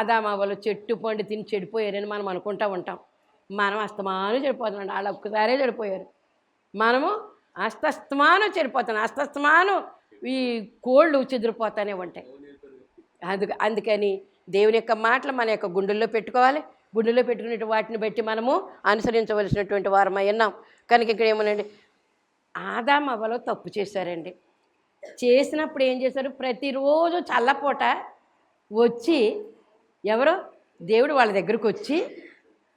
ఆదామవ్వలు చెట్టు పండు తిని చెడిపోయారని మనం అనుకుంటా ఉంటాం. మనం అస్తమాను చెడిపోతున్నాం. వాళ్ళు ఒక్కసారే చెడిపోయారు. మనము అస్తస్తమాను చెడిపోతున్నాం. అస్తస్తమాను ఈ కోళ్ళు చెదిరిపోతూనే ఉంటాయి. అందుకు అందుకని దేవుని యొక్క మాటలు మన యొక్క గుండెల్లో పెట్టుకోవాలి. గుండెల్లో పెట్టుకునే వాటిని బట్టి మనము అనుసరించవలసినటువంటి వారమై ఉన్నాం. కనుక ఇక్కడ ఏమోనండి? ఆదామవ్వలో తప్పు చేశారండి. చేసినప్పుడు ఏం చేశారు? ప్రతిరోజు చల్లపూట వచ్చి ఎవరో? దేవుడు వాళ్ళ దగ్గరకు వచ్చి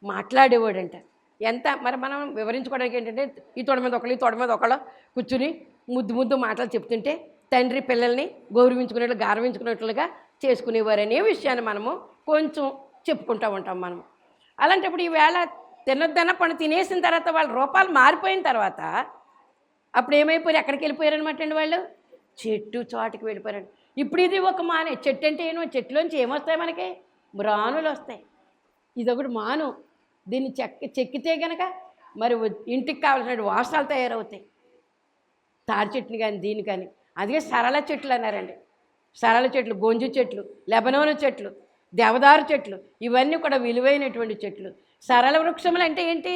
మాట్లాడేవాడంట. ఎంత మరి మనం వివరించుకోవడానికి ఏంటంటే ఈ తోడ మీద ఒకళ్ళు ఈ తోడ మీద ఒకళ్ళు కూర్చుని ముద్దు ముద్దు మాటలు చెప్తుంటే తండ్రి పిల్లల్ని గౌరవించుకునేట్లు గౌరవించుకునేట్లుగా చేసుకునేవారనే విషయాన్ని మనము కొంచెం చెప్పుకుంటూ ఉంటాం మనం అలాంటప్పుడు ఈవేళ తినొద్దన్న పని తినేసిన తర్వాత వాళ్ళ రూపాలు మారిపోయిన తర్వాత అప్పుడు ఏమైపోయారు? ఎక్కడికి వెళ్ళిపోయారనమాట అండి వాళ్ళు? చెట్టు చోటుకి వెళ్ళిపోయారండి. ఇప్పుడు ఇది ఒక మానే. చెట్టు అంటే ఏమో చెట్టులోంచి ఏమొస్తాయి మనకి? మ్రానులు వస్తాయి ఇదొకటి మాను. దీన్ని చెక్క చెక్కితే గనక మరి ఇంటికి కావాల్సిన వాసనలు తయారవుతాయి. తాడి చెట్టుని కానీ దీని కానీ అదే సరళ చెట్లు అన్నారండి. సరళ చెట్లు గొంజు చెట్లు లెబనోన చెట్లు దేవదారు చెట్లు ఇవన్నీ కూడా విలువైనటువంటి చెట్లు. సరళ వృక్షములు అంటే ఏంటి?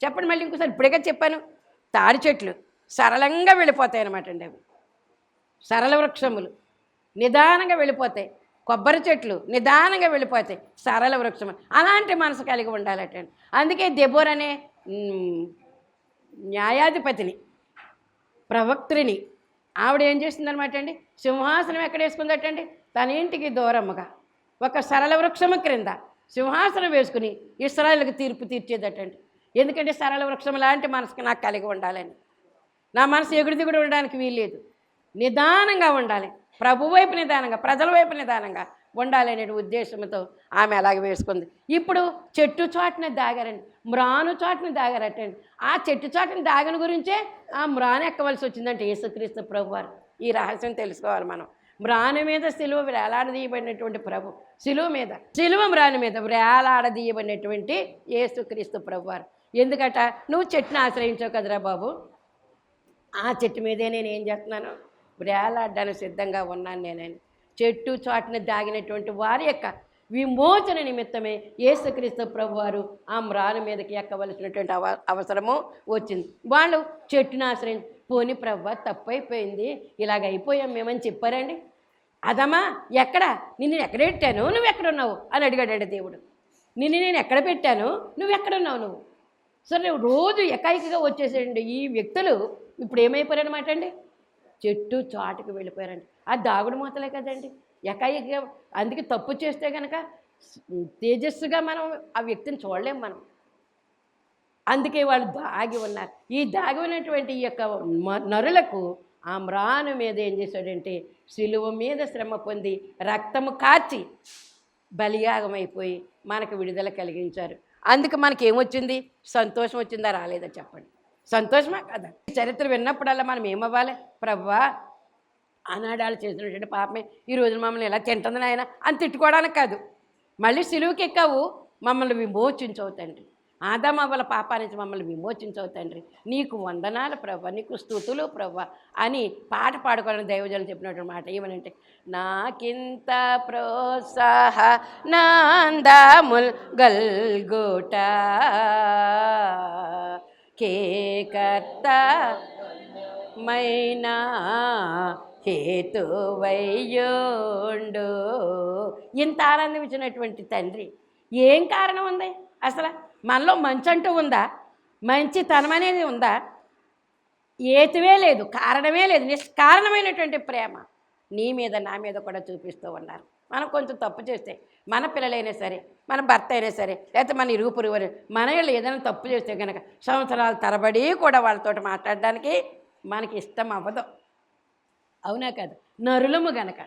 చెప్పండి మళ్ళీ ఇంకోసారి. ఇప్పుడే చెప్పాను. తాడి చెట్లు సరళంగా వెళ్ళిపోతాయి అన్నమాట అండి అవి. సరళ వృక్షములు నిదానంగా వెళ్ళిపోతాయి. కొబ్బరి చెట్లు నిదానంగా వెళ్ళిపోతాయి. సరళ వృక్షం. అలాంటి మనసు కలిగి ఉండాలటండి అందుకే దెబోర్ అనే న్యాయాధిపతిని ప్రవక్త్రిని ఆవిడ ఏం చేసిందనమాట అండి? సింహాసనం ఎక్కడ వేసుకుందటండి తన ఇంటికి దూరముగా ఒక సరళ వృక్షము క్రింద సింహాసనం వేసుకుని ఇస్రాయలకు తీర్పు తీర్చేదటండి ఎందుకంటే సరళ వృక్షం లాంటి మనసుకి నాకు కలిగి ఉండాలని. నా మనసు ఎగుడు దిగుడు ఉండడానికి వీల్లేదు. నిదానంగా ఉండాలి. ప్రభు వైపు నిదానంగా ప్రజల వైపు నిదానంగా ఉండాలనే ఉద్దేశంతో ఆమె అలాగే వేసుకుంది. ఇప్పుడు చెట్టు చాటున దాగారండి. మ్రాను చాటున దాగారటండి. ఆ చెట్టు చాటున దాగని గురించే ఆ మ్రాను ఎక్కవలసి వచ్చిందంటే యేసుక్రీస్తు ప్రభు వారు ఈ రహస్యం తెలుసుకోవాలి మనం. మ్రాను మీద సిలువ వేలాడదీయబడినటువంటి ప్రభు సిలువ మీద సిలువ మ్రాను మీద వేలాడదీయబడినటువంటి యేసుక్రీస్తు ప్రభు వారు ఎందుకట? నువ్వు చెట్టుని ఆశ్రయించావు కదరా బాబు. ఆ చెట్టు మీదే నేను ఏం చేస్తున్నాను? బ్రేలాడ్డానికి సిద్ధంగా ఉన్నాను నేనని. చెట్టు చాటున దాగినటువంటి వారి యొక్క విమోచన నిమిత్తమే యేసుక్రీస్తు ప్రభు వారు ఆ మ్రాను మీదకి ఎక్కవలసినటువంటి అవ అవసరము వచ్చింది. వాళ్ళు చెట్టును ఆశ్రయం పోని ప్రభు తప్పైపోయింది. ఇలాగ అయిపోయాం మేమని చెప్పారండి. అదమ్మా ఎక్కడ? నిన్ను ఎక్కడ పెట్టాను? నువ్వు ఎక్కడ ఉన్నావు? అని అడిగాడండి దేవుడు. నిన్ను నేను ఎక్కడ పెట్టాను? నువ్వు ఎక్కడున్నావు నువ్వు? సరే రోజు ఎకాయికగా వచ్చేసేయండి. ఈ వ్యక్తులు ఇప్పుడు ఏమైపోయారనమాట అండి? చెట్టు చాటుకు వెళ్ళిపోయారండి. ఆ దాగుడు మూతలే కదండి. ఎకాయికగా అందుకే తప్పు చేస్తే కనుక తేజస్సుగా మనం ఆ వ్యక్తిని చూడలేం మనం. అందుకే వాళ్ళు దాగి ఉన్నారు. ఈ దాగి ఉన్నటువంటి ఈ యొక్క నరులకు ఆ మ్రాను మీద ఏం చేశాడంటే శిలువ మీద శ్రమ పొంది రక్తము కార్చి బలియాగమైపోయి మనకు విడుదల కలిగించారు. అందుకు మనకేమొచ్చింది సంతోషం వచ్చిందా? రాలేదా చెప్పండి. సంతోషమా కదా? చరిత్ర విన్నప్పుడల్లా మనం ఏమవ్వాలి? ప్రవ్వా ఆనాడాలు చేసినటువంటి పాపమే ఈ రోజున మమ్మల్ని ఎలా తింటుంది ఆయన అని తిట్టుకోవడానికి కాదు. మళ్ళీ సిలువుకి ఎక్కావు మమ్మల్ని విమోచించవు తండ్రి. ఆదామవ్వల పాపానికి మమ్మల్ని విమోచించవు తండ్రి. నీకు వందనాలు ప్రభ నీకు స్థుతులు ప్రభ అని పాట పాడుకోవాలని దైవజనులు చెప్పినటువంటి మాట ఏమనంటే నాకింత ప్రోత్సాహ నాందాముల్ గల్గోట కేకర్త మైనా హేతువయ్యోండు. ఇంత ఆనందించినటువంటి తండ్రి ఏం కారణం ఉంది? అసలు మనలో మంచి అంటూ ఉందా? మంచితనం అనేది ఉందా? ఏతువే లేదు కారణమే లేదు నిష్కారణమైనటువంటి ప్రేమ నీ మీద నా మీద కూడా చూపిస్తూ ఉన్నారు. మనం కొంచెం తప్పు చేస్తే మన పిల్లలైనా సరే మన భర్త అయినా సరే లేకపోతే మన ఇరుగు పొరుగు మన వీళ్ళు ఏదైనా తప్పు చేస్తే కనుక సంవత్సరాల తరబడి కూడా వాళ్ళతో మాట్లాడడానికి మనకి ఇష్టం అవ్వదు. అవునా కాదు? నరులము గనక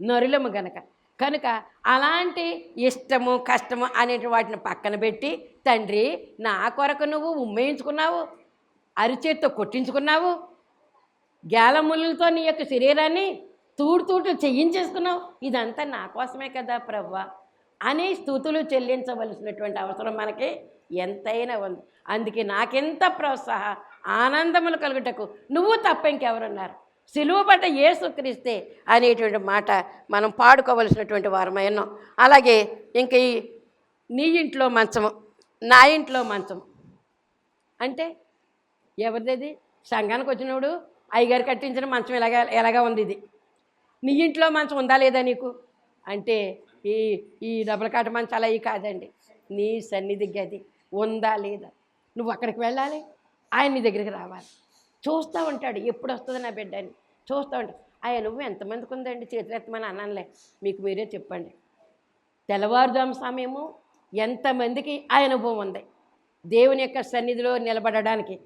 నరులము గనక. కనుక అలాంటి ఇష్టము కష్టము అనేటి వాటిని పక్కన పెట్టి తండ్రి నా కొరకు నువ్వు ఉమ్మేయించుకున్నావు అరిచేత్తో కొట్టించుకున్నావు గ్యాలములతో నీ యొక్క శరీరాన్ని తూడు తూట్లు చెయ్యించేసుకున్నావు ఇదంతా నా కోసమే కదా ప్రవ్వ? అని స్థుతులు చెల్లించవలసినటువంటి అవసరం మనకి ఎంతైనా ఉంది. అందుకే నాకెంత ప్రోత్సాహ ఆనందములు కలుగుటకు నువ్వు తప్ప ఇంకెవరున్నారు సిలువపడ్డ ఏసుక్రీస్తే అనేటువంటి మాట మనం పాడుకోవలసినటువంటి వారమై ఉన్నాం. అలాగే ఇంక ఈ నీ ఇంట్లో మంచము నా ఇంట్లో మంచము. అంటే ఎవరిది సంఘానికి వచ్చినప్పుడు అయ్యగారు కట్టించిన మంచం ఎలాగ ఎలాగా ఉంది ఇది? నీ ఇంట్లో మంచం ఉందా లేదా నీకు? అంటే ఈ ఈ డబుల్ కాట మంచాలు అవి కాదండి. నీ సన్నిధి గది ఉందా లేదా? నువ్వు అక్కడికి వెళ్ళాలి. ఆయన నీ దగ్గరికి రావాలి. చూస్తూ ఉంటాడు. ఎప్పుడు వస్తుంది నా బిడ్డ అని చూస్తూ ఉంటాడు. ఆయన నువ్వు ఎంతమందికి ఉందండి? చేతులెత్తమని అన్నానులే. మీకు మీరే చెప్పండి. తెల్లవారుజాము సమయము ఎంతమందికి ఆ అనుభవం ఉంది? దేవుని యొక్క సన్నిధిలో నిలబడడానికి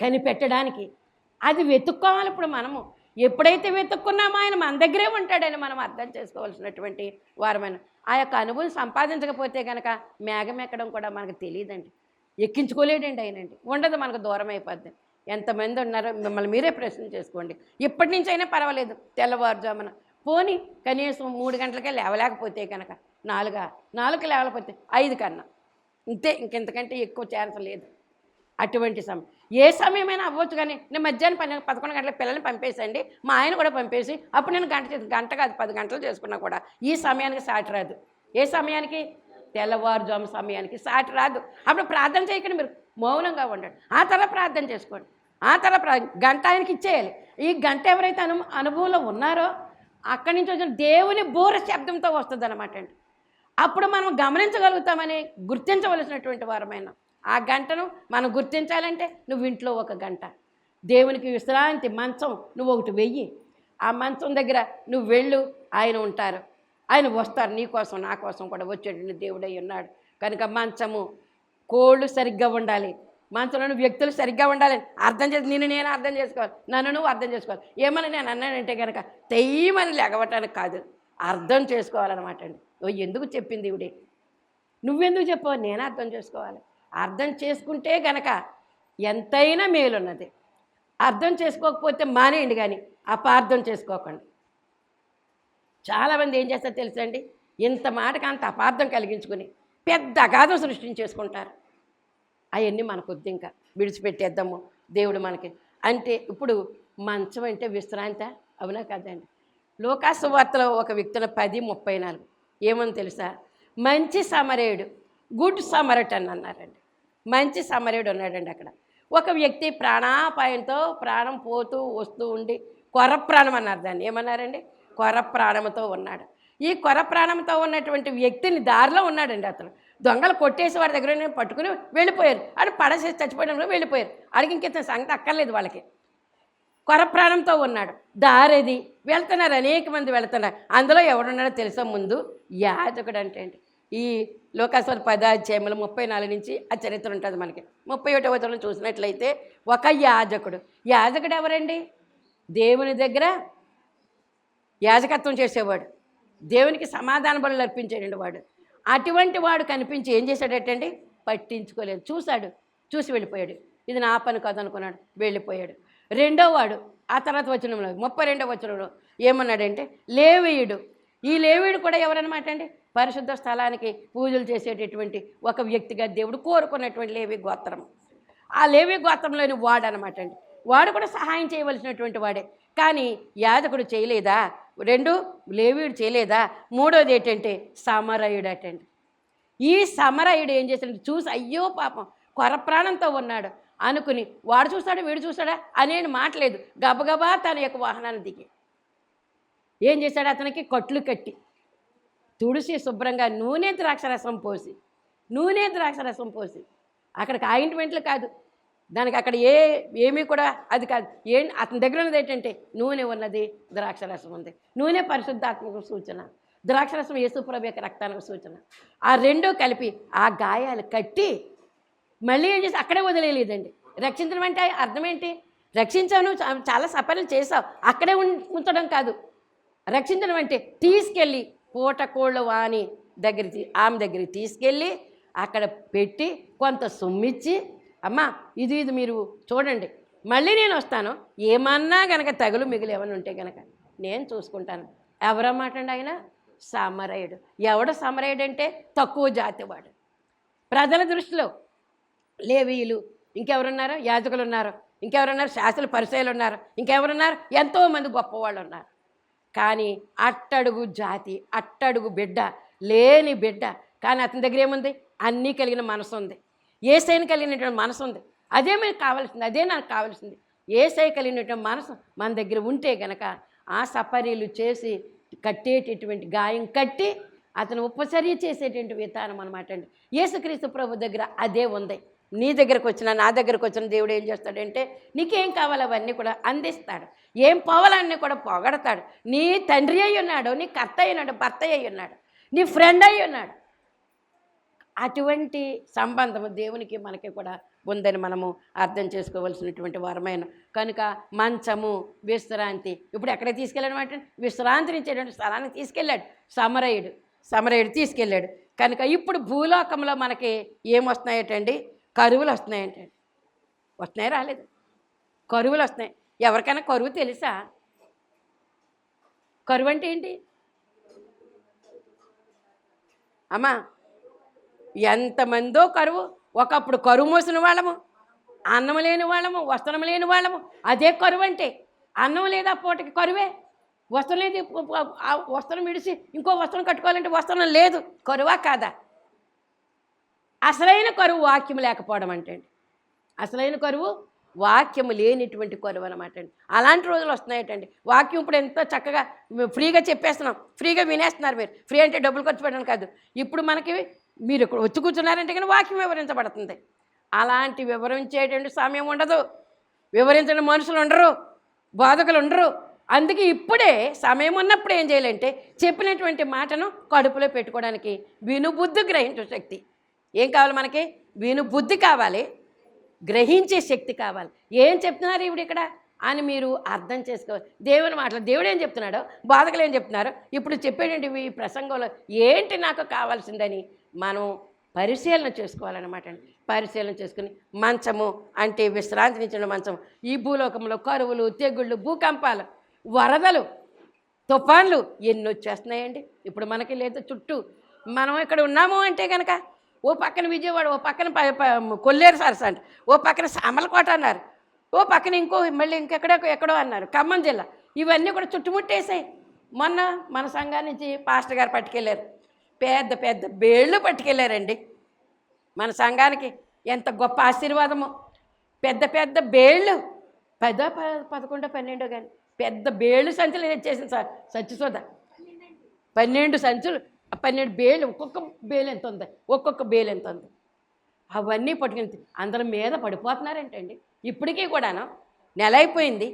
కనిపెట్టడానికి అది వెతుక్కోవాలి ఇప్పుడు మనము. ఎప్పుడైతే వెతుక్కున్నామో ఆయన మన దగ్గరే ఉంటాడని మనం అర్థం చేసుకోవాల్సినటువంటి వారమైన ఆ యొక్క అనుభవం సంపాదించకపోతే కనుక మేఘం ఎక్కడం కూడా మనకు తెలియదండి. ఎక్కించుకోలేడండి ఆయనండి. ఉండదు మనకు దూరం అయిపోద్ది. ఎంతమంది ఉన్నారో మిమ్మల్ని మీరే ప్రశ్న చేసుకోండి. ఇప్పటి నుంచి అయినా పర్వాలేదు తెల్లవారుజామున. పోని కనీసం మూడు గంటలకే లేవలేకపోతే కనుక నాలుగా నాలుగు లేవలేకపోతే ఐదు కన్నా. ఇంతే ఇంకెంతకంటే ఎక్కువ ఛాన్స్ లేదు. అటువంటి సమయం ఏ సమయమైనా అవ్వచ్చు కానీ నేను మధ్యాహ్నం పన్నెండు పదకొండు గంటలకు పిల్లల్ని పంపేసండి. మా ఆయన కూడా పంపేసి అప్పుడు నేను గంట చేసి- గంట కాదు పది గంటలు చేసుకున్నా కూడా ఈ సమయానికి సాటి రాదు. ఏ సమయానికి? తెల్లవారుజాము సమయానికి సాటి రాదు. అప్పుడు ప్రార్థన చేయకండి మీరు. మౌనంగా ఉండండి. ఆ తర్వాత ప్రార్థన చేసుకోండి. ఆ తర్వాత ప్రా గంట ఆయనకి ఇచ్చేయాలి. ఈ గంట ఎవరైతే అను అనుభవంలో ఉన్నారో అక్కడి నుంచి వచ్చిన దేవుని బోర శబ్దంతో వస్తుంది అనమాట అండి. అప్పుడు మనం గమనించగలుగుతామని గుర్తించవలసినటువంటి వారమైనా ఆ గంటను మనం గుర్తించాలంటే నువ్వు ఇంట్లో ఒక గంట. దేవునికి విశ్రాంతి మంచం నువ్వు ఒకటి వెయ్యి. ఆ మంచం దగ్గర నువ్వు వెళ్ళు ఆయన ఉంటారు. ఆయన వస్తారు నీ కోసం నా కోసం కూడా వచ్చేటువంటి దేవుడై ఉన్నాడు. కనుక మంచము కోళ్ళు సరిగ్గా ఉండాలి మంచంలోని వ్యక్తులు సరిగ్గా ఉండాలి అర్థం చేసి నేను నేను అర్థం చేసుకోవాలి. నన్ను నువ్వు అర్థం చేసుకోవాలి. ఏమని నేను అన్నానంటే కనుక తెయ్యమని లెగవటానికి కాదు. అర్థం చేసుకోవాలన్నమాట అండి. ఓ ఎందుకు చెప్పింది ఇవిడే? నువ్వెందుకు చెప్పావు? నేను అర్థం చేసుకోవాలి. అర్థం చేసుకుంటే గనక ఎంతైనా మేలున్నది. అర్థం చేసుకోకపోతే మానేయండి కానీ అపార్థం చేసుకోకండి. చాలామంది ఏం చేస్తారో తెలుసండి ఇంత మాటకి అంత అపార్థం కలిగించుకుని పెద్ద అగాధం సృష్టించేసుకుంటారు. అవన్నీ మనకొద్దు ఇంకా. విడిచిపెట్టేద్దాము. దేవుడు మనకి అంటే ఇప్పుడు మంచం అంటే విశ్రాంతి అవునా కదండి? లోకాసు వార్తలో ఒక వ్యక్తుల పది ముప్పై నాలుగు. ఏమని తెలుసా? మంచి సమరేయుడు గుడ్ సమరట్ అని అన్నారండి. మంచి సమరయుడు ఉన్నాడండి అక్కడ. ఒక వ్యక్తి ప్రాణాపాయంతో ప్రాణం పోతూ వస్తూ ఉండి కొర ప్రాణం అన్నారు దాన్ని. ఏమన్నారండి? కొర ప్రాణంతో ఉన్నాడు. ఈ కొర ప్రాణంతో ఉన్నటువంటి వ్యక్తిని దారిలో ఉన్నాడండి అతను. దొంగలు కొట్టేసి వారి దగ్గర పట్టుకుని వెళ్ళిపోయారు. అని పడసేసి చచ్చిపోయడంలో వెళ్ళిపోయారు. అడిగి ఇంకెంత సంగతి అక్కర్లేదు వాళ్ళకి. కొర ప్రాణంతో ఉన్నాడు. దారేది. వెళ్తున్నారు అనేక మంది వెళ్తున్నారు. అందులో ఎవడున్నాడో తెలుసా? ముందు యాజకుడు అంటే అండి ఈ లోకాశ్వర పదాధ్యాయంలో ముప్పై నాలుగు నుంచి ఆ చరిత్ర ఉంటుంది మనకి. ముప్పై ఒకటవ వచనం చూసినట్లయితే ఒక యాజకుడు. యాజకుడు ఎవరండి? దేవుని దగ్గర యాజకత్వం చేసేవాడు. దేవునికి సమాధాన బలు అర్పించాడండి వాడు. అటువంటి వాడు కనిపించి ఏం చేశాడటండి పట్టించుకోలేదు. చూశాడు. చూసి వెళ్ళిపోయాడు. ఇది నా పని కాదు అనుకున్నాడు. వెళ్ళిపోయాడు. రెండో వాడు ఆ తర్వాత వచనంలో ముప్పై రెండో వచనంలో ఏమన్నాడంటే లేవీయుడు. ఈ లేవీయుడు కూడా ఎవరనమాట అండి? పరిశుద్ధ స్థలానికి పూజలు చేసేటటువంటి ఒక వ్యక్తిగా దేవుడు కోరుకున్నటువంటి లేవి గోత్రం. ఆ లేవి గోత్రంలోని వాడు అనమాట అండి. వాడు కూడా సహాయం చేయవలసినటువంటి వాడే. కానీ యాదకుడు చేయలేదా? రెండు లేవీడు చేయలేదా? మూడోది ఏంటంటే సమరయుడు అటండి ఈ సమరయుడు ఏం చేశాడు చూసి అయ్యో పాపం కొర ప్రాణంతో ఉన్నాడు అనుకుని వాడు చూస్తాడా వీడు చూస్తాడా అనేని మాటలేదు గబగబా తన యొక్క వాహనాన్ని దిగి. ఏం చేశాడు? అతనికి కట్లు కట్టి తుడిసి శుభ్రంగా నూనె ద్రాక్షరసం పోసి నూనె ద్రాక్షరసం పోసి. అక్కడికి ఆయింట్మెంట్లు కాదు. దానికి అక్కడ ఏ ఏమీ కూడా అది కాదు. ఏ అతని దగ్గర ఉన్నది ఏంటంటే నూనె ఉన్నది ద్రాక్షరసం ఉంది. నూనె పరిశుద్ధాత్మక సూచన ద్రాక్షరసం యేసుప్రభు యొక్క రక్తానికి సూచన. ఆ రెండూ కలిపి ఆ గాయాలు కట్టి మళ్ళీ ఏం చేసి అక్కడే వదిలేయలేదండి. రక్షించడం అంటే అర్థం ఏంటి రక్షించాను చాలా సఫలం చేసావు అక్కడే ఉం- ఉంచడం కాదు. రక్షించడం అంటే తీసుకెళ్ళి పూటకోళ్ళ వాణి దగ్గరికి ఆమె దగ్గరికి తీసుకెళ్ళి అక్కడ పెట్టి కొంత సొమ్మిచ్చి అమ్మా ఇది ఇది మీరు చూడండి మళ్ళీ నేను వస్తాను. ఏమన్నా గనక తగులు మిగులు ఏమైనా ఉంటే గనక నేను చూసుకుంటాను. ఎవరన్నమాట అండి ఆయన? సమరయుడు. ఎవడు సమరయుడు అంటే తక్కువ జాతి వాడు ప్రజల దృష్టిలో లేవీయులు ఇంకెవరున్నారు? యాజకులు ఉన్నారు ఇంకెవరున్నారు? శాస్త్రులు పరిచయాలు ఉన్నారు. ఇంకెవరున్నారు? ఎంతోమంది గొప్పవాళ్ళు ఉన్నారు కానీ అట్టడుగు జాతి అట్టడుగు బిడ్డ లేని బిడ్డ. కానీ అతని దగ్గర ఏముంది? అన్నీ కలిగిన మనసు ఉంది. ఏసైని కలిగినటువంటి మనసు ఉంది. అదే మీకు కావాల్సింది అదే నాకు కావాల్సింది. ఏసై కలిగినటువంటి మనసు మన దగ్గర ఉంటే గనక ఆ సపరీలు చేసి కట్టేటటువంటి గాయం కట్టి అతను ఉపచర్య చేసేటువంటి విధానం అనమాట అండి. యేసుక్రీస్తు ప్రభు దగ్గర అదే ఉంది. నీ దగ్గరకు వచ్చిన నా దగ్గరకు వచ్చిన దేవుడు ఏం చేస్తాడంటే నీకేం కావాలో అవన్నీ కూడా అందిస్తాడు. ఏం పోవాలన్నీ కూడా పొగడతాడు. నీ తండ్రి అయి ఉన్నాడు నీ కర్త అయి ఉన్నాడు భర్త అయి ఉన్నాడు నీ ఫ్రెండ్ అయి ఉన్నాడు. అటువంటి సంబంధము దేవునికి మనకి కూడా ఉందని మనము అర్థం చేసుకోవాల్సినటువంటి వరమైన కనుక మంచము విశ్రాంతి. ఇప్పుడు ఎక్కడ తీసుకెళ్ళాడు అంటే విశ్రాంతినిచ్చేటువంటి స్థలానికి తీసుకెళ్ళాడు. సమరయుడు. సమరయుడు తీసుకెళ్ళాడు. కనుక ఇప్పుడు భూలోకంలో మనకి ఏమొస్తున్నాయటండి? కరువులు వస్తున్నాయి అంటాడు వస్తున్నాయి రాలేదు? కరువులు వస్తున్నాయి ఎవరికైనా కరువు తెలుసా? కరువు అంటే ఏంటి? అమ్మా ఎంతమందో కరువు. ఒకప్పుడు కరువు మోసిన వాళ్ళము అన్నం లేని వాళ్ళము వస్త్రం లేని వాళ్ళము అదే కరువు అంటే అన్నం లేదా పూటకి కరువే. వస్త్రం లేదు వస్త్రం విడిచి ఇంకో వస్త్రం కట్టుకోవాలంటే వస్త్రం లేదు. కరువా కాదా? అసలైన కరువు వాక్యం లేకపోవడం అంటండి. అసలైన కరువు వాక్యము లేనిటువంటి కరువు అనమాట అండి. అలాంటి రోజులు వస్తున్నాయటండి. వాక్యం ఇప్పుడు ఎంతో చక్కగా ఫ్రీగా చెప్పేస్తున్నాం. ఫ్రీగా వినేస్తున్నారు మీరు. ఫ్రీ అంటే డబ్బులు ఖర్చు పెట్టడం కాదు. ఇప్పుడు మనకి మీరు ఇక్కడ వచ్చి కూర్చున్నారంటే కానీ వాక్యం వివరించబడుతుంది. అలాంటి వివరించేటువంటి సమయం ఉండదు. వివరించిన మనుషులు ఉండరు. బోధకులు ఉండరు. అందుకే ఇప్పుడే సమయం ఉన్నప్పుడు ఏం చేయాలంటే చెప్పినటువంటి మాటను కడుపులో పెట్టుకోవడానికి వినుబుద్ధి గ్రహించే శక్తి. ఏం కావాలి మనకి? వినుబుద్ధి కావాలి గ్రహించే శక్తి కావాలి. ఏం చెప్తున్నారు ఇప్పుడు ఇక్కడ? అని మీరు అర్థం చేసుకోవాలి. దేవుని మాటలు దేవుడు ఏం చెప్తున్నాడో? బాధకులు ఏం చెప్తున్నారు? ఇప్పుడు చెప్పేటండి ఈ ప్రసంగంలో ఏంటి నాకు కావాల్సిందని? మనం పరిశీలన చేసుకోవాలన్నమాట అండి. పరిశీలన చేసుకుని మంచము అంటే విశ్రాంతినిచ్చిన మంచం ఈ భూలోకంలో కరువులు తెగుళ్ళు భూకంపాలు వరదలు తుఫాన్లు ఎన్నో వచ్చేస్తున్నాయండి ఇప్పుడు మనకి లేదు చుట్టూ మనం ఇక్కడ ఉన్నాము అంటే కనుక ఓ పక్కన విజయవాడ ఓ పక్కన ప- కొల్లేరు సరస అంట ఓ పక్కన సామలకోట అన్నారు. ఓ పక్కన ఇంకో మళ్ళీ ఇంకెక్కడో ఎక్కడో అన్నారు. ఖమ్మం జిల్లా. ఇవన్నీ కూడా చుట్టుముట్టేసాయి. మొన్న మన సంఘం నుంచి పాస్టర్ గారు పట్టుకెళ్ళారు. పెద్ద పెద్ద బేళ్ళు పట్టుకెళ్ళారండి. మన సంఘానికి ఎంత గొప్ప ఆశీర్వాదము. పెద్ద పెద్ద బేళ్ళు. పెద్ద ప- పదకొండో పన్నెండో కానీ పెద్ద బేళ్ళు సంచులు తెచ్చేసింది సార్. సచ్చిసోద పన్నెండు సంచులు. పన్నెండు బేలు ఒక్కొక్క బేలు ఎంత ఉంది? ఒక్కొక్క బేలు ఎంత ఉంది? అవన్నీ పట్టుకుని అందరి మీద పడిపోతున్నారంటండి? ఇప్పటికీ కూడాను నెల అయిపోయింది.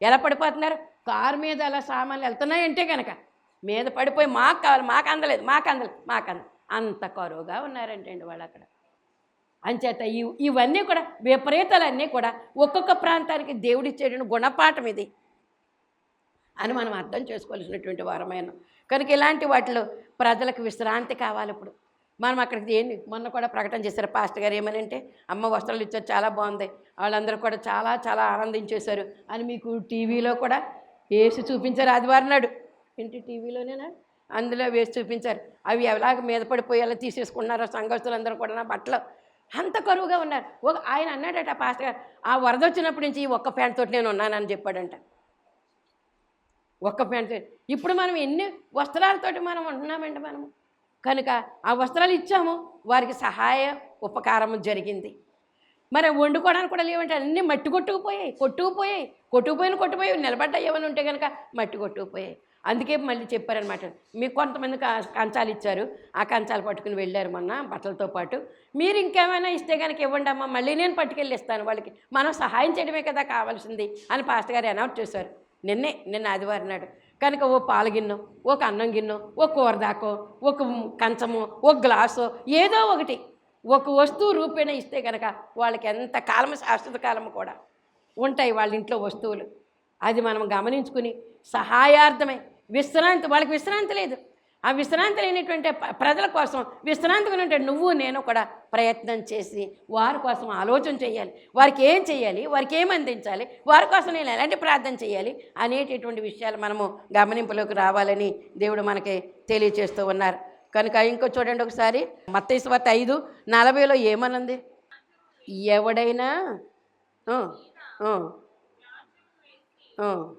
ఎలా పడిపోతున్నారు? కారు మీద అలా సామాన్లు వెళ్తున్నాయంటే కనుక మీద పడిపోయి మాకు కావాలి మాకు అందలేదు మాకు అందలేదు మాకు అంద అంత కరువుగా ఉన్నారంటండి వాళ్ళు అక్కడ అంచేత ఈ ఇవన్నీ కూడా విపరీతాలన్నీ కూడా ఒక్కొక్క ప్రాంతానికి దేవుడిచ్చేటువంటి గుణపాఠం ఇది అని మనం అర్థం చేసుకోవాల్సినటువంటి వారమైన కనుక ఇలాంటి వాటిలో ప్రజలకు విశ్రాంతి కావాలి ఇప్పుడు. మనం అక్కడికి ఏంటి మొన్న కూడా ప్రకటన చేశారు పాస్టర్ గారు ఏమనంటే అమ్మ వస్త్రాలు ఇచ్చారు చాలా బాగుంది. వాళ్ళందరూ కూడా చాలా చాలా ఆనందించేశారు అని మీకు టీవీలో కూడా వేసి చూపించారు ఆదివారం నాడు. ఏంటి టీవీలోనేనా? అందులో వేసి చూపించారు. అవి ఎలాగ మీద పడిపోయేలా తీసేసుకున్నారో అందరూ కూడా నా బట్టలు. అంత కరువుగా ఉన్నారు. ఒక ఆయన అన్నాడట పాస్టర్ గారు ఆ వరద వచ్చినప్పటి నుంచి ఒక్క ప్యాంట్ తోటి నేను ఉన్నానని చెప్పాడంట. ఒక్క ప్యాంట్ ఇప్పుడు మనం ఎన్ని వస్త్రాలతోటి మనం ఉంటున్నామండి మనము? కనుక ఆ వస్త్రాలు ఇచ్చాము వారికి సహాయ ఉపకారము జరిగింది. మరి వండుకోవడానికి కూడా లేవంటే అన్నీ మట్టి కొట్టుకుపోయాయి కొట్టుకుపోయాయి కొట్టుకుపోయిన కొట్టుకుపోయి నిలబడ్డా ఏమైనా ఉంటే కనుక మట్టి కొట్టుకుపోయాయి. అందుకే మళ్ళీ చెప్పారనమాట మీకు కొంతమంది క- కంచాలు ఇచ్చారు ఆ కంచాలు పట్టుకుని వెళ్ళారు మొన్న బట్టలతో పాటు. మీరు ఇంకేమైనా ఇస్తే కనుక ఇవ్వండి అమ్మా మళ్ళీ నేను పట్టుకెళ్ళి ఇస్తాను వాళ్ళకి. మనం సహాయం చేయడమే కదా కావాల్సింది అని పాస్టర్ గారు అనౌన్స్ చేశారు. నిన్నే నిన్న ఆదివారం నాడు. కనుక ఓ పాల గిన్నె ఒక అన్నం గిన్నె ఒక కూరదాకో ఒక కంచము ఒక గ్లాసు ఏదో ఒకటి. ఒక వస్తువు రూపేణ ఇస్తే కనుక వాళ్ళకి ఎంత కాలము శాశ్వత కాలము కూడా ఉంటాయి వాళ్ళ ఇంట్లో వస్తువులు. అది మనం గమనించుకుని సహాయార్థమే. విశ్రాంతి వాళ్ళకి విశ్రాంతి లేదు. ఆ విశ్రాంతి లేనటువంటి ప్రజల కోసం విశ్రాంతి ఉన్నటువంటి నువ్వు నేను కూడా ప్రయత్నం చేసి వారి కోసం ఆలోచన చేయాలి. వారికి ఏం చేయాలి? వారికి ఏం అందించాలి? వారి కోసం నేను ఎలాంటి ప్రార్థన చేయాలి? అనేటటువంటి విషయాలు మనము గమనింపులోకి రావాలని దేవుడు మనకి తెలియచేస్తూ ఉన్నారు. కనుక ఇంకో చూడండి ఒకసారి. మత్తైస్వత ఐదు నలభైలో ఏమనుంది? ఎవడైనా ఆ.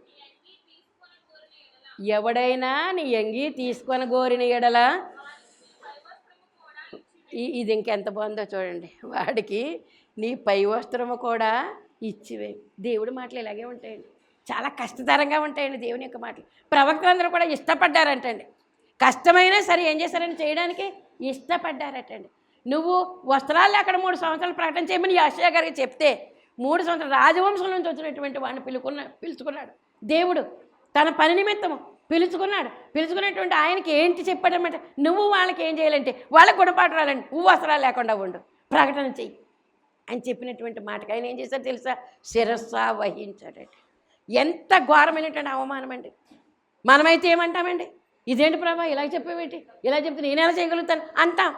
ఎవడైనా నీ ఎంగి తీసుకొని గోరిన ఎడల ఈ- ఇది ఇంకెంత బాగుందో చూడండి. వాడికి నీ పై వస్త్రము కూడా ఇచ్చివే. దేవుడి మాటలు ఇలాగే ఉంటాయండి. చాలా కష్టతరంగా ఉంటాయండి దేవుని యొక్క మాటలు. ప్రవక్తలందరూ కూడా ఇష్టపడ్డారంటండి. కష్టమైనా సరే ఏం చేశారని చేయడానికి ఇష్టపడ్డారటండి. నువ్వు వస్త్రాలు అక్కడ మూడు సంవత్సరాలు ప్రకటన చేయమని యాషయ్య గారికి చెప్తే మూడు సంవత్సరాలు రాజవంశం నుంచి వచ్చినటువంటి వాడిని పిలుకున్న పిలుచుకున్నాడు. దేవుడు తన పని నిమిత్తము పిలుచుకున్నాడు. పిలుచుకున్నటువంటి ఆయనకి ఏంటి చెప్పాడనమాట నువ్వు వాళ్ళకి ఏం చేయాలంటే వాళ్ళకి గుణపాటు రాలండి నువ్వు అవసరాలు లేకుండా ఉండు. ప్రకటన చెయ్యి అని చెప్పినటువంటి మాటకి ఆయన ఏం చేశాడు తెలుసా? శిరస్స వహించాడండి ఎంత ఘోరమైనటువంటి అవమానం అండి. మనమైతే ఏమంటామండి? ఇదేంటి ప్రభా? ఇలా చెప్పేవేంటి ఇలా చెప్తే నేను ఎలా చేయగలుగుతాను? అంటాం.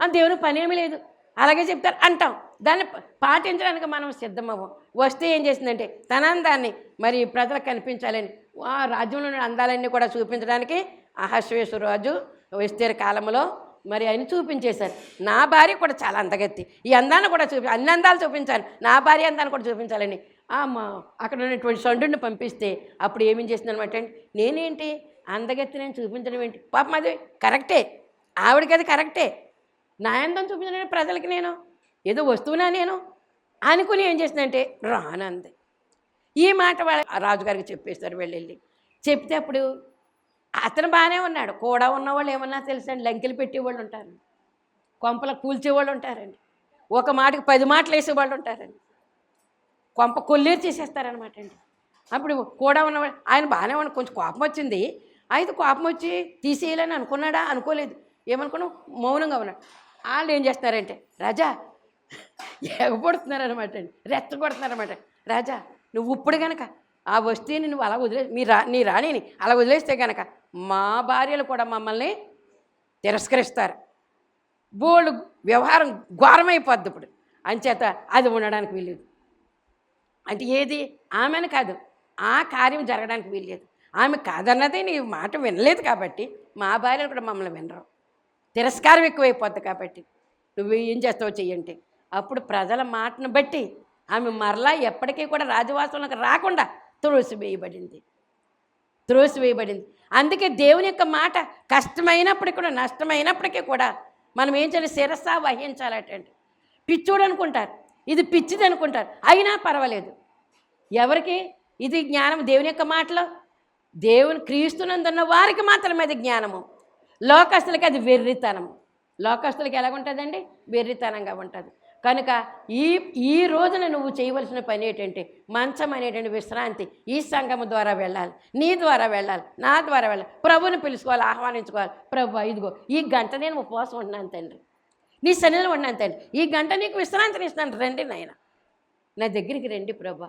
అని దేవుని పని ఏమీ లేదు. అలాగే చెప్తారు అంటాం. దాన్ని పాటించడానికి మనం సిద్ధమవ్వం. వస్తే ఏం చేసిందంటే తనందాన్ని మరి ప్రజలకు కనిపించాలని ఆ రాజ్యంలో అందాలన్నీ కూడా చూపించడానికి అహశ్వేశ్వరరాజు విస్తీర కాలంలో మరి ఆయన చూపించేశారు. నా భార్య కూడా చాలా అందగత్తి ఈ అందాన్ని కూడా చూపి అన్ని అందాలు చూపించాలి. నా భార్య అందాన్ని కూడా చూపించాలని. అక్కడ ఉన్నటువంటి సండుని పంపిస్తే అప్పుడు ఏమేం చేసిందనమాట అండి నేనేంటి? అందగత్తి నేను చూపించడం ఏంటి? పాపం అది కరెక్టే. ఆవిడకి అది కరెక్టే. నా అందం చూపించడం ప్రజలకి నేను? ఏదో వస్తువునా నేను? అనుకుని ఏం చేసిందంటే రానంది. ఈ మాట వాళ్ళ రాజుగారికి చెప్పేస్తారు వెళ్ళి. చెప్తే అప్పుడు అతను బాగానే ఉన్నాడు. కూడా ఉన్నవాళ్ళు ఏమన్నా తెలుసండి? లంకెలు పెట్టేవాళ్ళు ఉంటారు కొంపలకు కూల్చేవాళ్ళు ఉంటారండి. ఒక మాటకి పది మాటలు వేసేవాళ్ళు ఉంటారండి. కొంప కొల్లేరు చేసేస్తారనమాట అండి. అప్పుడు కూడా ఉన్నవాడు ఆయన బాగానే ఉన్నాడు కొంచెం కోపం వచ్చింది. అయితే కోపం వచ్చి తీసేయాలని అనుకున్నాడా? అనుకోలేదు. ఏమనుకున్నావు మౌనంగా ఉన్నాడు. వాళ్ళు ఏం చేస్తున్నారంటే రాజా ఎగపడుతున్నారు అనమాట అండి. రెచ్చగొడుతున్నారనమాట రాజా నువ్వు ఇప్పుడు కనుక ఆ వస్తువుని నువ్వు అలా వదిలే మీ రా నీ రాణిని అలా వదిలేస్తే కనుక మా భార్యలు కూడా మమ్మల్ని తిరస్కరిస్తారు. బోళ్ళు వ్యవహారం ఘోరమైపోద్ది ఇప్పుడు. అంచేత అది ఉండడానికి వీల్లేదు. అంటే ఏది? ఆమెను కాదు. ఆ కార్యం జరగడానికి వీల్లేదు. ఆమె కాదన్నది నీ మాట వినలేదు కాబట్టి మా భార్యలు కూడా మమ్మల్ని వినరు. తిరస్కారం ఎక్కువైపోద్ది కాబట్టి నువ్వు ఏం చేస్తావు చెయ్యంటే అప్పుడు ప్రజల మాటను బట్టి ఆమె మరలా ఎప్పటికీ కూడా రాజవాసంలోకి రాకుండా త్రోసివేయబడింది త్రోసివేయబడింది అందుకే దేవుని యొక్క మాట కష్టమైనప్పటికీ కూడా నష్టమైనప్పటికీ కూడా మనం ఏం చేయాలి? శిరస్స వహించాలటండి పిచ్చోడు అనుకుంటారు. ఇది పిచ్చిది అనుకుంటారు. అయినా పర్వాలేదు. ఎవరికి? ఇది జ్ఞానం దేవుని యొక్క మాటలో. దేవుని క్రీస్తునందున్న వారికి మాత్రమే అది జ్ఞానము. లోకస్తులకి అది వెర్రితనము. లోకస్తులకి ఎలాగుంటుందండి? వెర్రితనంగా ఉంటుంది. కనుక ఈ ఈ రోజున నువ్వు చేయవలసిన పని ఏంటంటే మంచం అనేటువంటి విశ్రాంతి ఈ సంఘం ద్వారా వెళ్ళాలి నీ ద్వారా వెళ్ళాలి నా ద్వారా వెళ్ళాలి ప్రభుని పిలుచుకోవాలి ఆహ్వానించుకోవాలి. ప్రభు ఇదిగో ఈ గంట నేను ఉపవాసం ఉన్నాను తండ్రి. నీ శనిలో ఉన్నాను తండ్రి. ఈ గంట నీకు విశ్రాంతిని ఇస్తాను రండి నాయన. నా దగ్గరికి రండి ప్రభా.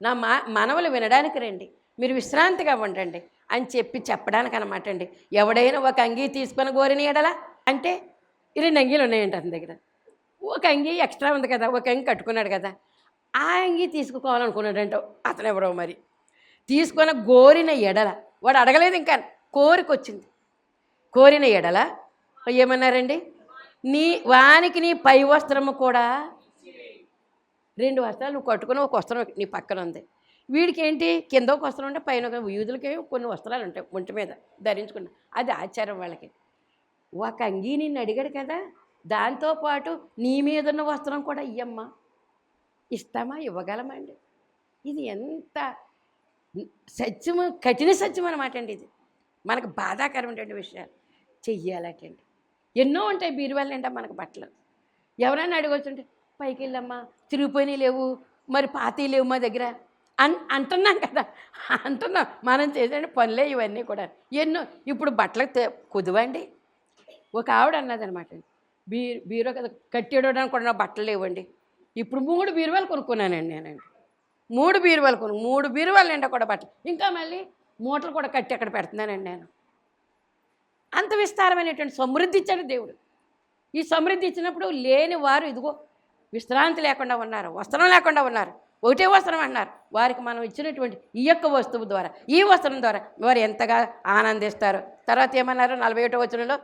నా మా మనవలు వినడానికి రండి. మీరు విశ్రాంతిగా ఉండండి అని చెప్పి చెప్పడానికి అనమాట అండి. ఎవడైనా ఒక అంగీ తీసుకొని గోరిని ఎడలా? అంటే ఈ రెండు అంగీలు ఉన్నాయంట అతని దగ్గర. ఒక అంగీ ఎక్స్ట్రా ఉంది కదా ఒక అంగి కట్టుకున్నాడు కదా ఆ అంగీ తీసుకోవాలనుకున్నాడంట అతను ఎవరో మరి. తీసుకొని గోరిన ఎడల వాడు అడగలేదు ఇంకా కోరికొచ్చింది. కోరిన ఎడల ఏమన్నారండి? నీ వానికి నీ పై వస్త్రము కూడా రెండు వస్త్రాలు నువ్వు కట్టుకుని ఒక వస్త్రం నీ పక్కన ఉంది. వీడికి ఏంటి కింద ఒక వస్త్రం ఉంటే పైన ఒక యూదులకి కొన్ని వస్త్రాలు ఉంటాయి ఒంటి మీద ధరించుకున్నా. అది ఆచారం వాళ్ళకి. ఒక అంగీ నిన్ను అడిగాడు కదా దాంతోపాటు నీ మీద ఉన్న వస్త్రం కూడా ఇయ్యమ్మా. ఇస్తామా ఇవ్వగలమండి. ఇది ఎంత సత్యము కఠిన సత్యం అనమాట అండి ఇది. మనకు బాధాకరమైనటువంటి విషయాలు చెయ్యాలటండి. ఎన్నో ఉంటాయి బీరువాళ్ళు నిండా మనకు బట్టలు. ఎవరైనా అడగొచ్చుంటే పైకి వెళ్ళమ్మా తిరిగిపోయినాయి లేవు మరి పాతీ లేవు మా దగ్గర. అన్ అంటున్నాం కదా. అంటున్నాం. మనం చేసే పనులే ఇవన్నీ కూడా. ఎన్నో ఇప్పుడు బట్టలకు కుదవండి కుదువండి. ఒక ఆవిడ అన్నదనమాట బీ బీరో కదా కట్టేయడానికి కూడా నా బట్టలు లేవండి. ఇప్పుడు మూడు బీరువాలు కొనుక్కున్నానండి నేనండి. మూడు బీరువాలు కొను మూడు బీరువాలు నిండా కూడా బట్టలు. ఇంకా మళ్ళీ మూటలు కూడా కట్టి అక్కడ పెడుతున్నానండి నేను. అంత విస్తారమైనటువంటి సమృద్ధి ఇచ్చాడు దేవుడు. ఈ సమృద్ధి ఇచ్చినప్పుడు లేని వారు ఇదిగో విశ్రాంతి లేకుండా ఉన్నారు వస్త్రం లేకుండా ఉన్నారు ఒకటే వస్త్రం అన్నారు వారికి మనం ఇచ్చినటువంటి ఈ యొక్క వస్తువు ద్వారా ఈ వస్త్రం ద్వారా వారు ఎంతగా ఆనందిస్తారు. తర్వాత ఏమన్నారు? నలభై ఒకటో వచనంలో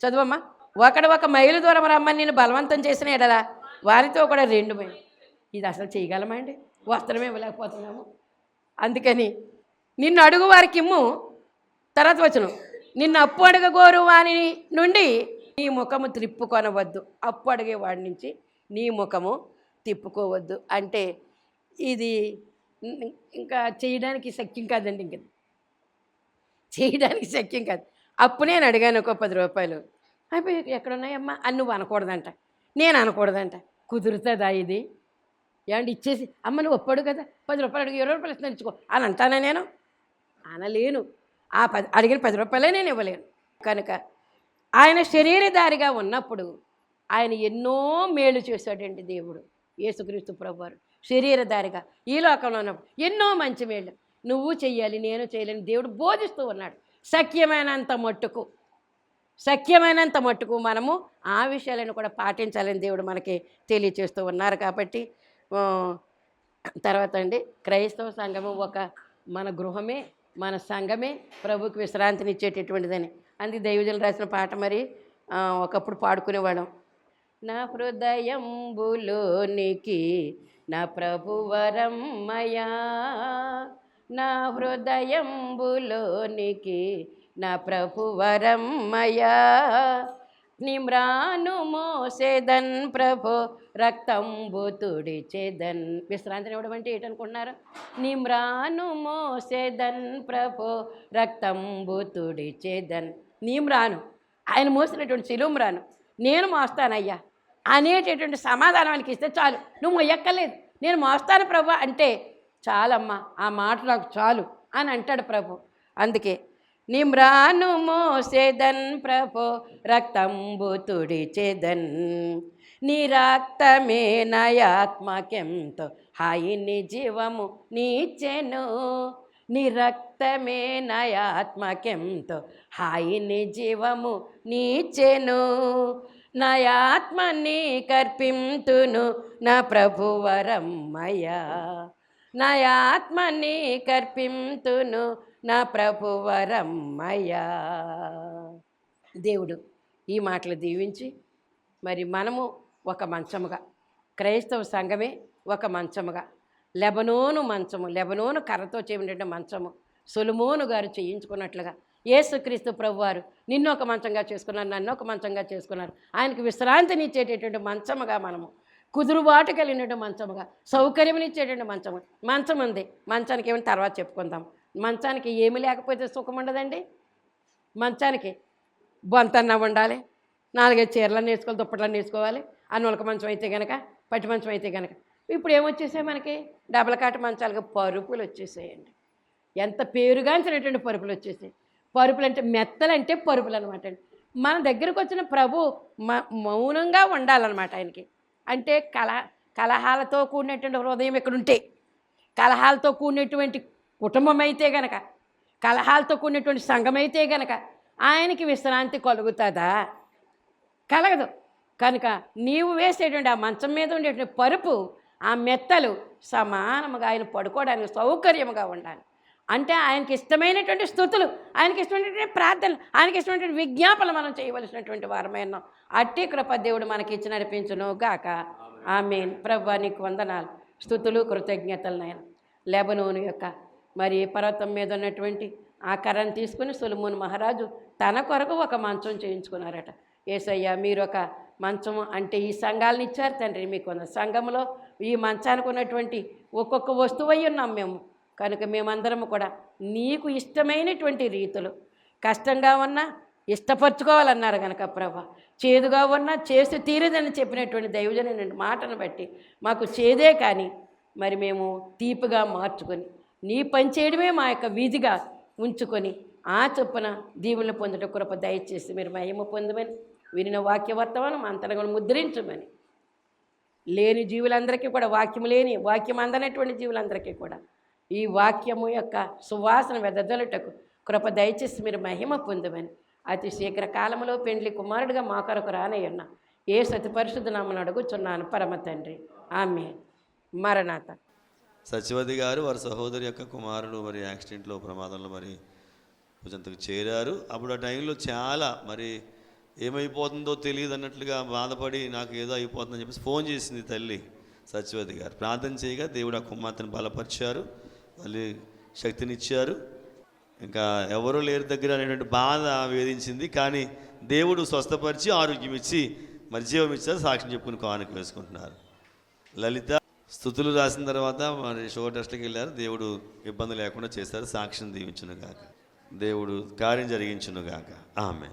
చదువమ్మా. ఒకడు ఒక మైలు దూరం రమ్మని నేను బలవంతం చేసిన ఎడలా వారితో కూడా రెండు మైలు. ఇది అసలు చేయగలమా అండి? వస్త్రమే ఇవ్వలేకపోతున్నాము. అందుకని నిన్ను అడుగు వారికి ఇమ్ము తర్వాత వచ్చును. నిన్ను అప్పు అడగగోరు వాని నుండి నీ ముఖము త్రిప్పుకొనవద్దు అప్పు అడిగేవాడి నుంచి నీ ముఖము తిప్పుకోవద్దు. అంటే ఇది ఇంకా చేయడానికి శక్యం కాదండి ఇంక. చేయడానికి శక్యం కాదు. అప్పు నేను అడిగాను ఒక పది రూపాయలు. అయిపోయి ఎక్కడున్నాయమ్మా? అని నువ్వు అనకూడదంట. నేను అనకూడదంట. కుదురుతుందా ఇది? ఏమంటే ఇచ్చేసి అమ్మ నువ్వు ఒప్పాడు కదా పది రూపాయలు అడిగి ఇరవై రూపాయలు ఇస్తాను ఇచ్చుకో అని అంటానా నేను? అనలేను. ఆ పది అడిగిన పది రూపాయలే నేను ఇవ్వలేను. కనుక ఆయన శరీరధారిగా ఉన్నప్పుడు ఆయన ఎన్నో మేలు చేశాడండి దేవుడు యేసుక్రీస్తు ప్రభువారు. శరీరధారిగా ఈ లోకంలో ఉన్నప్పుడు ఎన్నో మంచి మేళ్ళు నువ్వు చెయ్యాలి నేను చేయలేని దేవుడు బోధిస్తూ ఉన్నాడు. సఖ్యమైనంత మట్టుకు సఖ్యమైనంత మట్టుకు మనము ఆ విషయాలను కూడా పాటించాలని దేవుడు మనకి తెలియచేస్తూ ఉన్నారు కాబట్టి తర్వాత అండి క్రైస్తవ సంఘము ఒక మన గృహమే మన సంఘమే ప్రభుకి విశ్రాంతినిచ్చేటటువంటిదని. అందుకే దైవజనులు రాసిన పాట మరి ఒకప్పుడు పాడుకునేవాళ్ళం. నా హృదయంబులోనికి నా ప్రభువరమ్మయా నా హృదయంబులోనికి నా ప్రభువరమ్మయా నిమ్రాను మోసేదన్ ప్రభో రక్తంబు తుడిచేదన్. విశ్రాంతిని ఇవ్వడం అంటే ఏంటనుకుంటున్నారు? నిమ్రాను మోసేదన్ ప్రభో రక్తంబు తుడిచేదన్. నీమ్రాను ఆయన మోసినటువంటి శిలుమ్రాను నేను మోస్తానయ్యా. అనేటటువంటి సమాధానం ఆయనకి ఇస్తే చాలు. నువ్వు మొయ్యక్కర్లేదు. నేను మోస్తాను ప్రభు అంటే చాలమ్మా ఆ మాట నాకు చాలు అని అంటాడు ప్రభు. అందుకే నిమ్రాను మోసేదన్ ప్రభో రక్తంబు తుడిచేదన్. నీ రక్తమే నయాత్మకెంతో హాయిని జీవము నీచెను. నీ రక్తమే నయాత్మకెంతో హాయిని జీవము నీచెను. నయాత్మని కర్పింతును నా ప్రభువరమ్మయ్యా. నా ఆత్మని కర్పింతును నా ప్రభువరమ్మయ్యా. దేవుడు ఈ మాటలు దీవించి మరి మనము ఒక మంచముగా క్రైస్తవ సంఘమే ఒక మంచముగా లెబనోను మంచము లెబనోను కర్రతో చేయబడిన మంచము సొలుమోను గారు చేయించుకున్నట్లుగా యేసుక్రీస్తు ప్రభువారు నిన్ను ఒక మంచంగా చేసుకున్నారు నన్ను ఒక మంచంగా చేసుకున్నారు ఆయనకు విశ్రాంతినిచ్చేటటువంటి మంచముగా మనము కుదురుబాటు కలిగినటువంటి మంచముగా సౌకర్యమునిచ్చేటువంటి మంచము. మంచం ఉంది. మంచానికి ఏమైనా తర్వాత చెప్పుకుందాం. మంచానికి ఏమి లేకపోతే సుఖం ఉండదండి. మంచానికి బొంతన్న ఉండాలి నాలుగైదు చీరలను వేసుకోవాలి దుప్పట్లను వేసుకోవాలి. అన్నులక మంచం అయితే కనుక పట్టి మంచం అయితే కనుక ఇప్పుడు ఏమొచ్చేసాయి మనకి? డబల్ కాట మంచాలుగా పరుపులు వచ్చేసాయండి. ఎంత పేరుగాంచినటువంటి పరుపులు వచ్చేసాయి. పరుపులు అంటే మెత్తలంటే పరుపులు అనమాట అండి. మన దగ్గరకు వచ్చిన ప్రభు మ మౌనంగా ఉండాలన్నమాట ఆయనకి. అంటే కల కలహాలతో కూడినటువంటి హృదయం ఇక్కడ ఉంటే కలహాలతో కూడినటువంటి కుటుంబం అయితే గనక కలహాలతో కూడినటువంటి సంఘం అయితే గనక ఆయనకి విశ్రాంతి కలుగుతుందా? కలగదు. కనుక నీవు వేసేటువంటి ఆ మంచం మీద ఉండేటువంటి పరుపు ఆ మెత్తలు సమానముగా ఆయన పడుకోవడానికి సౌకర్యముగా ఉండాలి. అంటే ఆయనకి ఇష్టమైనటువంటి స్థుతులు ఆయనకి ఇష్టమైనటువంటి ప్రార్థనలు ఆయనకి ఇష్టమైనటువంటి విజ్ఞాపనలు మనం చేయవలసినటువంటి వారమైన అట్టి కృప దేవుడు మనకి ఇచ్చి నడిపించును గాక ఆమె ప్రభు నీకు వందనాలు. స్థుతులు కృతజ్ఞతలు నాయన. లెబనోను యొక్క మరి పర్వతం మీద ఉన్నటువంటి ఆ కర్రను తీసుకుని సులుమున్ మహారాజు తన కొరకు ఒక మంచం చేయించుకున్నారట. ఏసయ్య మీరు ఒక మంచం అంటే ఈ సంఘాలను ఇచ్చారు తండ్రి. మీకు సంఘంలో ఈ మంచానికి ఉన్నటువంటి ఒక్కొక్క వస్తువు అయి ఉన్నాం మేము. కనుక మేమందరము కూడా నీకు ఇష్టమైనటువంటి రీతులు కష్టంగా ఉన్నా ఇష్టపరచుకోవాలన్నారు కనుక ప్రభ. చేదుగా ఉన్నా చేసి తీరదని చెప్పినటువంటి దైవజన మాటను బట్టి మాకు చేదే కానీ మరి మేము తీపిగా మార్చుకొని నీ పని చేయడమే మా యొక్క వీధిగా ఉంచుకొని ఆ చొప్పున దీవులను పొందట కృప దయచేసి మీరు మహిమ పొందమని వినిన వాక్య వర్తమానం కూడా ముద్రించమని. లేని జీవులందరికీ కూడా వాక్యం లేని వాక్యం అందనటువంటి జీవులందరికీ కూడా ఈ వాక్యము యొక్క సువాసన వెదజలుటకు కృప దయచేసి మీరు మహిమ పొందమని అతి శీఘ్ర కాలంలో పెండ్లి కుమారుడిగా మా కొరకు రానయ్యన్న ఏ సతి నామను అడుగుచున్నాను. పరమ తండ్రి. ఆమె మరణాత. సచివతి గారు వారి సహోదరి యొక్క కుమారుడు మరి యాక్సిడెంట్లో ప్రమాదంలో మరి భుజంతకు చేరారు. అప్పుడు ఆ టైంలో చాలా మరి ఏమైపోతుందో తెలియదు అన్నట్లుగా బాధపడి నాకు ఏదో అయిపోతుందని చెప్పేసి ఫోన్ చేసింది తల్లి సత్యవతి గారు. ప్రార్థన చేయగా దేవుడు ఆ కుమార్తెను బలపరిచారు. మళ్ళీ శక్తినిచ్చారు. ఇంకా ఎవరూ లేరు దగ్గర అనేటువంటి బాధ వేధించింది. కానీ దేవుడు స్వస్థపరిచి ఆరోగ్యం ఇచ్చి మరి జీవం ఇచ్చారు. సాక్ష్యం చెప్పుకుని కానుక వేసుకుంటున్నారు. లలిత స్థుతులు రాసిన తర్వాత మరి షో టెస్ట్కి వెళ్ళారు. దేవుడు ఇబ్బంది లేకుండా చేశారు. సాక్ష్యం దీవించును గాక దేవుడు కార్యం జరిగించును గాక ఆమె